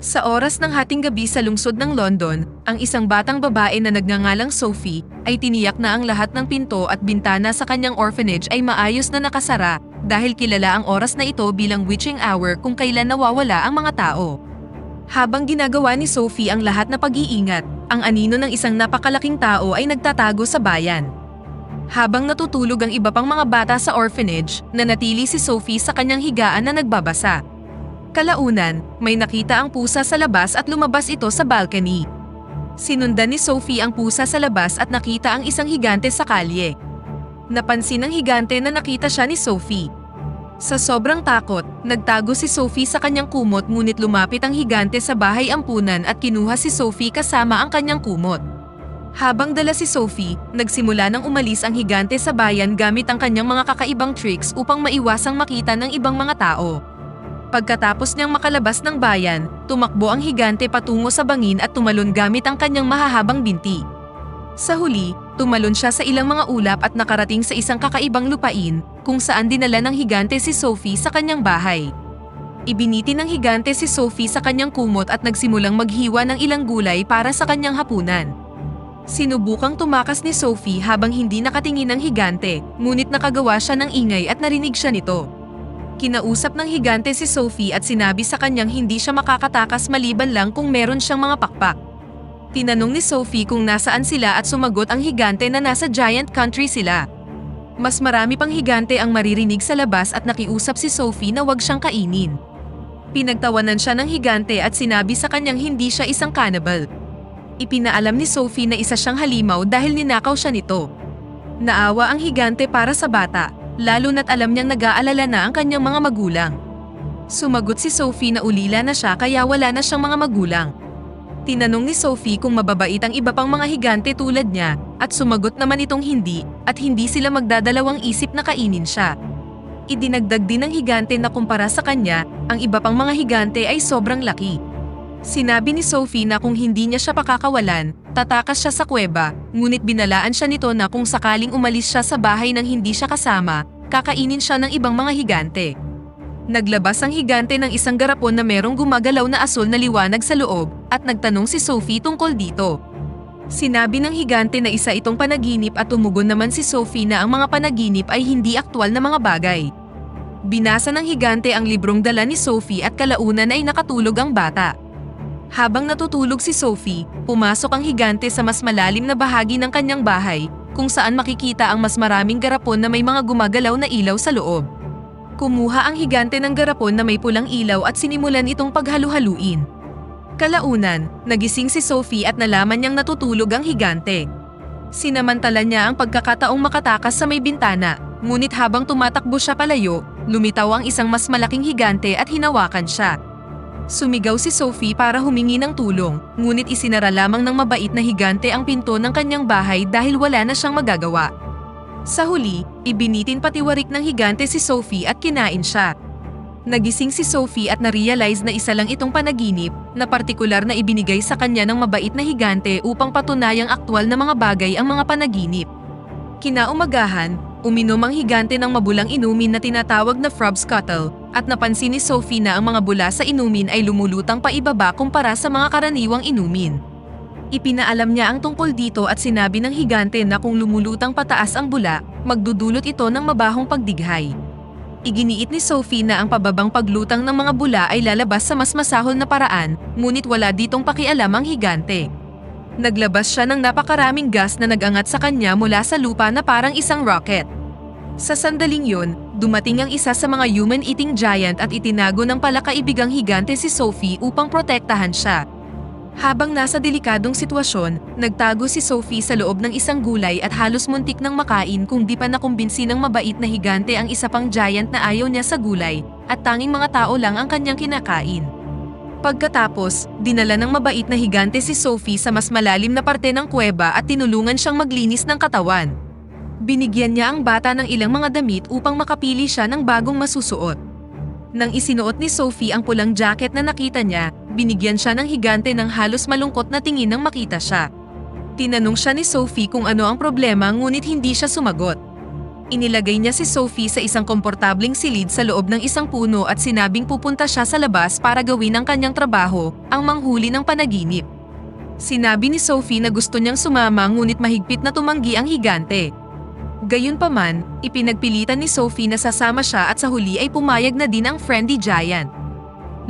Sa oras ng hating gabi sa lungsod ng London, ang isang batang babae na nagngangalang Sophie ay tiniyak na ang lahat ng pinto at bintana sa kanyang orphanage ay maayos na nakasara dahil kilala ang oras na ito bilang witching hour kung kailan nawawala ang mga tao. Habang ginagawa ni Sophie ang lahat na pag-iingat, ang anino ng isang napakalaking tao ay nagtatago sa bayan. Habang natutulog ang iba pang mga bata sa orphanage, nanatili si Sophie sa kanyang higaan na nagbabasa. Kalaunan, may nakita ang pusa sa labas at lumabas ito sa balcony. Sinundan ni Sophie ang pusa sa labas at nakita ang isang higante sa kalye. Napansin ng higante na nakita siya ni Sophie. Sa sobrang takot, nagtago si Sophie sa kanyang kumot ngunit lumapit ang higante sa bahay ampunan at kinuha si Sophie kasama ang kanyang kumot. Habang dala si Sophie, nagsimula nang umalis ang higante sa bayan gamit ang kanyang mga kakaibang tricks upang maiwasang makita ng ibang mga tao. Pagkatapos niyang makalabas ng bayan, tumakbo ang higante patungo sa bangin at tumalon gamit ang kanyang mahahabang binti. Sa huli, tumalon siya sa ilang mga ulap at nakarating sa isang kakaibang lupain kung saan dinala ng higante si Sophie sa kanyang bahay. Ibiniti ng higante si Sophie sa kanyang kumot at nagsimulang maghiwa ng ilang gulay para sa kanyang hapunan. Sinubukang tumakas ni Sophie habang hindi nakatingin ng higante, ngunit nakagawa siya ng ingay at narinig siya nito. Kinausap ng higante si Sophie at sinabi sa kanyang hindi siya makakatakas maliban lang kung meron siyang mga pakpak. Tinanong ni Sophie kung nasaan sila at sumagot ang higante na nasa giant country sila. Mas marami pang higante ang maririnig sa labas at nakiusap si Sophie na wag siyang kainin. Pinagtawanan siya ng higante at sinabi sa kanyang hindi siya isang cannibal. Ipinaalam ni Sophie na isa siyang halimaw dahil ninakaw siya nito. Naawa ang higante para sa bata, lalo na't alam niyang nag-aalala na ang kanyang mga magulang. Sumagot si Sophie na ulila na siya kaya wala na siyang mga magulang. Tinanong ni Sophie kung mababait ang iba pang mga higante tulad niya at sumagot naman itong hindi at hindi sila magdadalawang isip na kainin siya. Idinagdag din ng higante na kumpara sa kanya, ang iba pang mga higante ay sobrang laki. Sinabi ni Sophie na kung hindi niya siya pakakawalan, tatakas siya sa kuweba, ngunit binalaan siya nito na kung sakaling umalis siya sa bahay nang hindi siya kasama, kakainin siya ng ibang mga higante. Naglabas ang higante ng isang garapon na merong gumagalaw na asul na liwanag sa loob at nagtanong si Sophie tungkol dito. Sinabi ng higante na isa itong panaginip at tumugon naman si Sophie na ang mga panaginip ay hindi aktwal na mga bagay. Binasa ng higante ang librong dala ni Sophie at kalaunan ay nakatulog ang bata. Habang natutulog si Sophie, pumasok ang higante sa mas malalim na bahagi ng kanyang bahay, kung saan makikita ang mas maraming garapon na may mga gumagalaw na ilaw sa loob. Kumuha ang higante ng garapon na may pulang ilaw at sinimulan itong paghalu-haluin. Kalaunan, nagising si Sophie at nalaman niyang natutulog ang higante. Sinamantala niya ang pagkakataong makatakas sa may bintana, ngunit habang tumatakbo siya palayo, lumitaw ang isang mas malaking higante at hinawakan siya. Sumigaw si Sophie para humingi ng tulong, ngunit isinara lamang ng mabait na higante ang pinto ng kanyang bahay dahil wala na siyang magagawa. Sa huli, ibinitin patiwarik ng higante si Sophie at kinain siya. Nagising si Sophie at na-realize na isa lang itong panaginip na partikular na ibinigay sa kanya ng mabait na higante upang patunayang aktwal na mga bagay ang mga panaginip. Kinaumagahan, uminom ang higante ng mabulang inumin na tinatawag na Frog Scuttle at napansin ni Sophie na ang mga bula sa inumin ay lumulutang paibaba kumpara sa mga karaniwang inumin. Ipinaalam niya ang tungkol dito at sinabi ng higante na kung lumulutang pataas ang bula, magdudulot ito ng mabahong pagdighay. Iginiit ni Sophie na ang pababang paglutang ng mga bula ay lalabas sa mas masahol na paraan, ngunit wala ditong pakialam ang higante. Naglabas siya ng napakaraming gas na nagangat sa kanya mula sa lupa na parang isang rocket. Sa sandaling yun, dumating ang isa sa mga human-eating giant at itinago ng palakaibigang higante si Sophie upang protektahan siya. Habang nasa delikadong sitwasyon, nagtago si Sophie sa loob ng isang gulay at halos muntik ng makain kung di pa nakumbinsi ng mabait na higante ang isa pang giant na ayaw niya sa gulay at tanging mga tao lang ang kanyang kinakain. Pagkatapos, dinala ng mabait na higante si Sophie sa mas malalim na parte ng kuweba at tinulungan siyang maglinis ng katawan. Binigyan niya ang bata ng ilang mga damit upang makapili siya ng bagong masusuot. Nang isinuot ni Sophie ang pulang jacket na nakita niya, binigyan siya ng higante ng halos malungkot na tingin nang makita siya. Tinanong siya ni Sophie kung ano ang problema ngunit hindi siya sumagot. Inilagay niya si Sophie sa isang komportabling silid sa loob ng isang puno at sinabing pupunta siya sa labas para gawin ang kanyang trabaho, ang manghuli ng panaginip. Sinabi ni Sophie na gusto niyang sumama ngunit mahigpit na tumanggi ang higante. Gayunpaman, ipinagpilitan ni Sophie na sasama siya at sa huli ay pumayag na din ang friendly giant.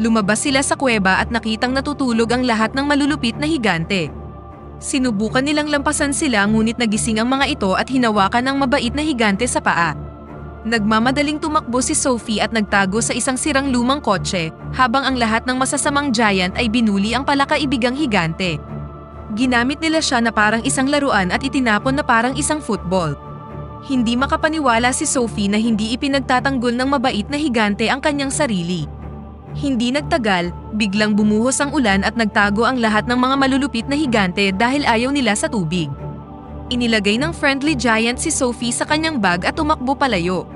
Lumabas sila sa kuweba at nakitang natutulog ang lahat ng malulupit na higante. Sinubukan nilang lampasan sila ngunit nagising ang mga ito at hinawakan ang mabait na higante sa paa. Nagmamadaling tumakbo si Sophie at nagtago sa isang sirang lumang kotse habang ang lahat ng masasamang giant ay binuli ang palakaibigang higante. Ginamit nila siya na parang isang laruan at itinapon na parang isang football. Hindi makapaniwala si Sophie na hindi ipinagtatanggol ng mabait na higante ang kanyang sarili. Hindi nagtagal, biglang bumuhos ang ulan at nagtago ang lahat ng mga malulupit na higante dahil ayaw nila sa tubig. Inilagay ng friendly giant si Sophie sa kanyang bag at tumakbo palayo.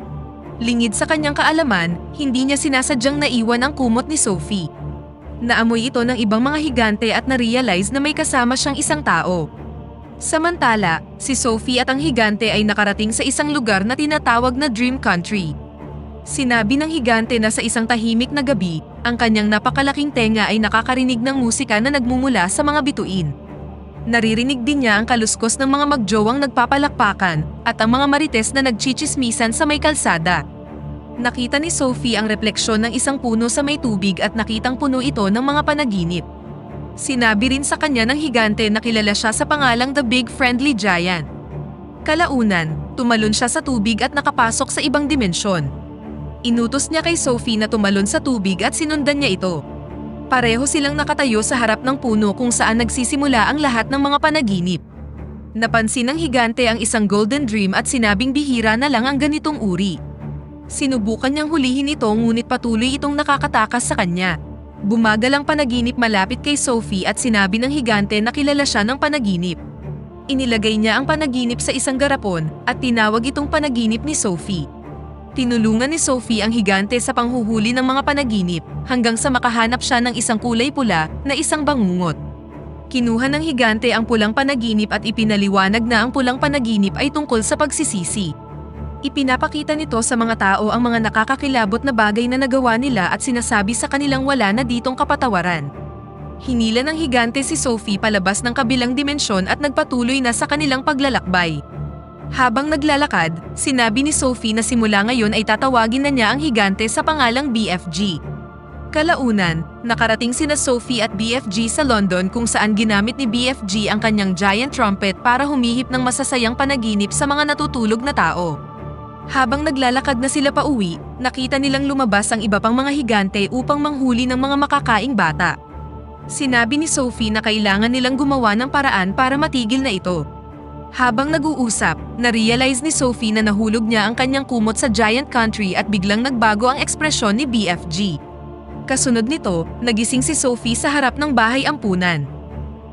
Lingid sa kanyang kaalaman, hindi niya sinasadyang naiwan ang kumot ni Sophie. Naamoy ito ng ibang mga higante at na-realize na may kasama siyang isang tao. Samantala, si Sophie at ang higante ay nakarating sa isang lugar na tinatawag na Dream Country. Sinabi ng higante na sa isang tahimik na gabi, ang kanyang napakalaking tenga ay nakakarinig ng musika na nagmumula sa mga bituin. Naririnig din niya ang kaluskos ng mga magjowang nagpapalakpakan at ang mga marites na nagchichismisan sa may kalsada. Nakita ni Sophie ang refleksyon ng isang puno sa may tubig at nakitang puno ito ng mga panaginip. Sinabi rin sa kanya ng higante na kilala siya sa pangalang The Big Friendly Giant. Kalaunan, tumalon siya sa tubig at nakapasok sa ibang dimensyon. Inutos niya kay Sophie na tumalon sa tubig at sinundan niya ito. Pareho silang nakatayo sa harap ng puno kung saan nagsisimula ang lahat ng mga panaginip. Napansin ng higante ang isang golden dream at sinabing bihira na lang ang ganitong uri. Sinubukan niyang hulihin ito ngunit patuloy itong nakakatakas sa kanya. Bumagal ang panaginip malapit kay Sophie at sinabi ng higante na kilala siya ng panaginip. Inilagay niya ang panaginip sa isang garapon at tinawag itong panaginip ni Sophie. Tinulungan ni Sophie ang higante sa panghuhuli ng mga panaginip hanggang sa makahanap siya ng isang kulay pula na isang bangungot. Kinuha ng higante ang pulang panaginip at ipinaliwanag na ang pulang panaginip ay tungkol sa pagsisisi. Ipinapakita nito sa mga tao ang mga nakakakilabot na bagay na nagawa nila at sinasabi sa kanilang wala na ditong kapatawaran. Hinila ng higante si Sophie palabas ng kabilang dimensyon at nagpatuloy na sa kanilang paglalakbay. Habang naglalakad, sinabi ni Sophie na simula ngayon ay tatawagin na niya ang higante sa pangalang BFG. Kalaunan, nakarating sina Sophie at BFG sa London kung saan ginamit ni BFG ang kanyang giant trumpet para humihip ng masasayang panaginip sa mga natutulog na tao. Habang naglalakad na sila pa uwi, nakita nilang lumabas ang iba pang mga higante upang manghuli ng mga makakaing bata. Sinabi ni Sophie na kailangan nilang gumawa ng paraan para matigil na ito. Habang nag-uusap, na-realize ni Sophie na nahulog niya ang kanyang kumot sa giant country at biglang nagbago ang ekspresyon ni BFG. Kasunod nito, nagising si Sophie sa harap ng bahay ampunan.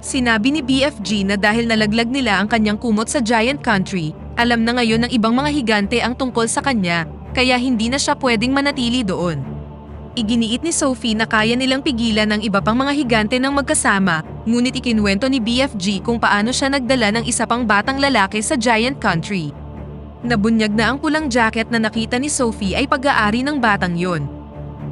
Sinabi ni BFG na dahil nalaglag nila ang kanyang kumot sa giant country, alam na ngayon ng ibang mga higante ang tungkol sa kanya, kaya hindi na siya pwedeng manatili doon. Iginiit ni Sophie na kaya nilang pigilan ng iba pang mga higante ng magkasama, ngunit ikinwento ni BFG kung paano siya nagdala ng isa pang batang lalaki sa giant country. Nabunyag na ang pulang jacket na nakita ni Sophie ay pag-aari ng batang yon.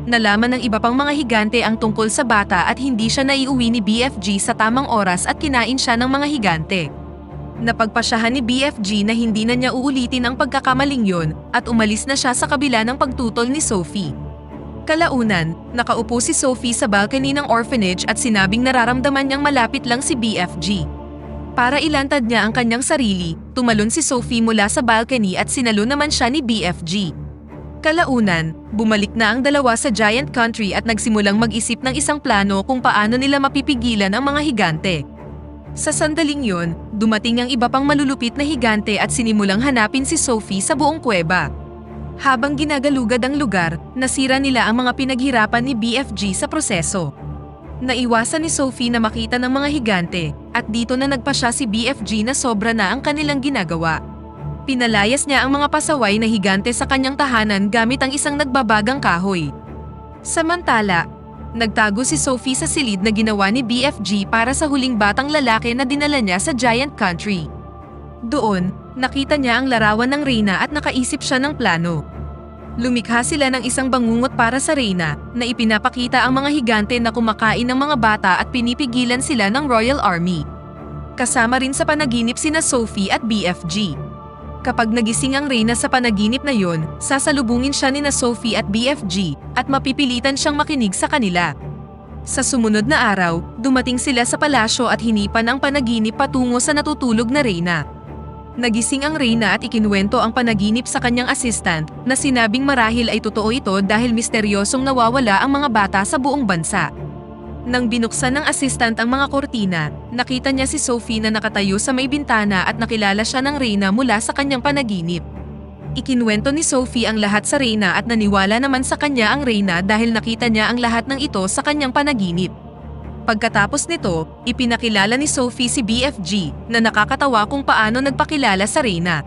Nalaman ng iba pang mga higante ang tungkol sa bata at hindi siya naiuwi ni BFG sa tamang oras at kinain siya ng mga higante. Napagpasyahan ni BFG na hindi na niya uulitin ang pagkakamaling yon at umalis na siya sa kabila ng pagtutol ni Sophie. Kalaunan, nakaupo si Sophie sa balcony ng orphanage at sinabing nararamdaman niyang malapit lang si BFG. Para ilantad niya ang kanyang sarili, tumalon si Sophie mula sa balcony at sinalo naman siya ni BFG. Kalaunan, bumalik na ang dalawa sa giant country at nagsimulang mag-isip ng isang plano kung paano nila mapipigilan ang mga higante. Sa sandaling yon, dumating ang iba pang malulupit na higante at sinimulang hanapin si Sophie sa buong kuweba. Habang ginagalugad ang lugar, nasira nila ang mga pinaghirapan ni BFG sa proseso. Naiwasan ni Sophie na makita ng mga higante at dito na nagpa siya si BFG na sobra na ang kanilang ginagawa. Pinalayas niya ang mga pasaway na higante sa kanyang tahanan gamit ang isang nagbabagang kahoy. Samantala, nagtago si Sophie sa silid na ginawa ni BFG para sa huling batang lalaki na dinala niya sa giant country. Doon, nakita niya ang larawan ng Reyna at nakaisip siya ng plano. Lumikha sila ng isang bangungot para sa Reyna na ipinapakita ang mga higante na kumakain ng mga bata at pinipigilan sila ng Royal Army. Kasama rin sa panaginip sina Sophie at BFG. Kapag nagising ang Reyna sa panaginip na yon, sasalubungin siya ni na Sophie at BFG at mapipilitan siyang makinig sa kanila. Sa sumunod na araw, dumating sila sa palasyo at hinipan ang panaginip patungo sa natutulog na Reyna. Nagising ang Reyna at ikinuwento ang panaginip sa kanyang assistant na sinabing marahil ay totoo ito dahil misteryosong nawawala ang mga bata sa buong bansa. Nang binuksan ng assistant ang mga kortina, nakita niya si Sophie na nakatayo sa may bintana at nakilala siya ng Reyna mula sa kanyang panaginip. Ikinuwento ni Sophie ang lahat sa Reyna at naniwala naman sa kanya ang Reyna dahil nakita niya ang lahat ng ito sa kanyang panaginip. Pagkatapos nito, ipinakilala ni Sophie si BFG na nakakatawa kung paano nagpakilala sa Reyna.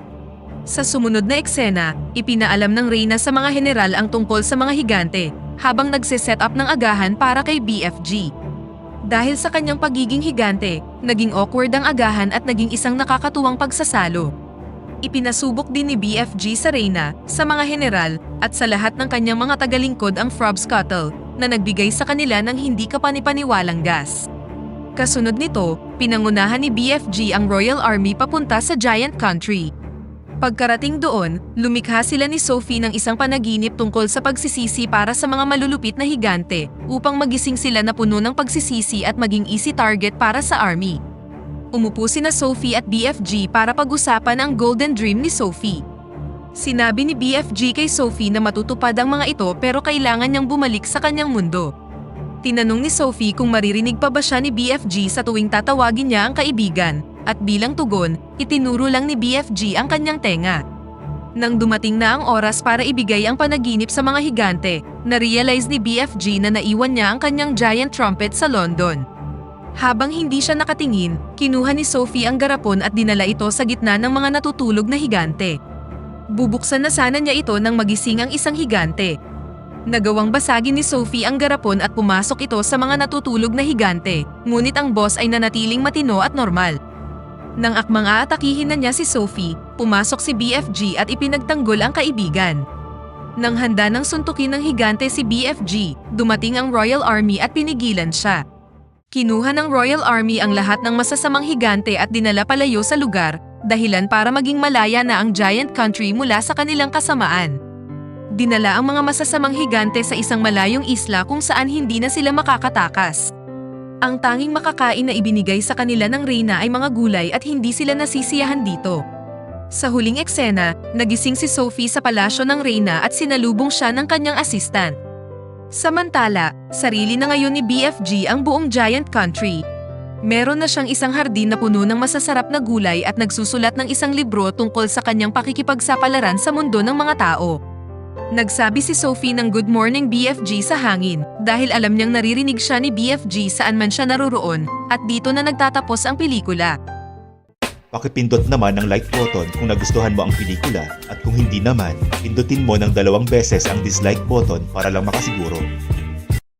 Sa sumunod na eksena, ipinaalam ng Reyna sa mga general ang tungkol sa mga higante habang nagse-set up ng agahan para kay BFG. Dahil sa kanyang pagiging higante, naging awkward ang agahan at naging isang nakakatuwang pagsasalo. Ipinasubok din ni BFG sa Reyna, sa mga general, at sa lahat ng kanyang mga tagalingkod ang Frog Scuttle na nagbigay sa kanila ng hindi kapanipaniwalang gas. Kasunod nito, pinangunahan ni BFG ang Royal Army papunta sa Giant Country. Pagkarating doon, lumikha sila ni Sophie ng isang panaginip tungkol sa pagsisisi para sa mga malulupit na higante upang magising sila na puno ng pagsisisi at maging easy target para sa army. Umupo sina Sophie at BFG para pag-usapan ang golden dream ni Sophie. Sinabi ni BFG kay Sophie na matutupad ang mga ito pero kailangan niyang bumalik sa kanyang mundo. Tinanong ni Sophie kung maririnig pa ba siya ni BFG sa tuwing tatawagin niya ang kaibigan, at bilang tugon, itinuro lang ni BFG ang kanyang tenga. Nang dumating na ang oras para ibigay ang panaginip sa mga higante, na-realize ni BFG na naiwan niya ang kanyang giant trumpet sa London. Habang hindi siya nakatingin, kinuha ni Sophie ang garapon at dinala ito sa gitna ng mga natutulog na higante. Bubuksan na sana niya ito nang magising ang isang higante. Nagawang basagin ni Sophie ang garapon at pumasok ito sa mga natutulog na higante, ngunit ang boss ay nanatiling matino at normal. Nang akmang aatakihin na niya si Sophie, pumasok si BFG at ipinagtanggol ang kaibigan. Nang handa ng suntukin ng higante si BFG, dumating ang Royal Army at pinigilan siya. Kinuha ng Royal Army ang lahat ng masasamang higante at dinala palayo sa lugar, dahilan para maging malaya na ang giant country mula sa kanilang kasamaan. Dinala ang mga masasamang higante sa isang malayong isla kung saan hindi na sila makakatakas. Ang tanging makakain na ibinigay sa kanila ng Reyna ay mga gulay at hindi sila nasisiyahan dito. Sa huling eksena, nagising si Sophie sa palasyo ng Reyna at sinalubong siya ng kanyang assistant. Samantala, sarili na ngayon ni BFG ang buong giant country. Meron na siyang isang hardin na puno ng masasarap na gulay at nagsusulat ng isang libro tungkol sa kanyang pakikipagsapalaran sa mundo ng mga tao. Nagsabi si Sophie ng Good Morning BFG sa hangin dahil alam niyang naririnig siya ni BFG saan man siya naroroon at dito na nagtatapos ang pelikula. Pakipindot naman ang like button kung nagustuhan mo ang pelikula at kung hindi naman, pindutin mo ng dalawang beses ang dislike button para lang makasiguro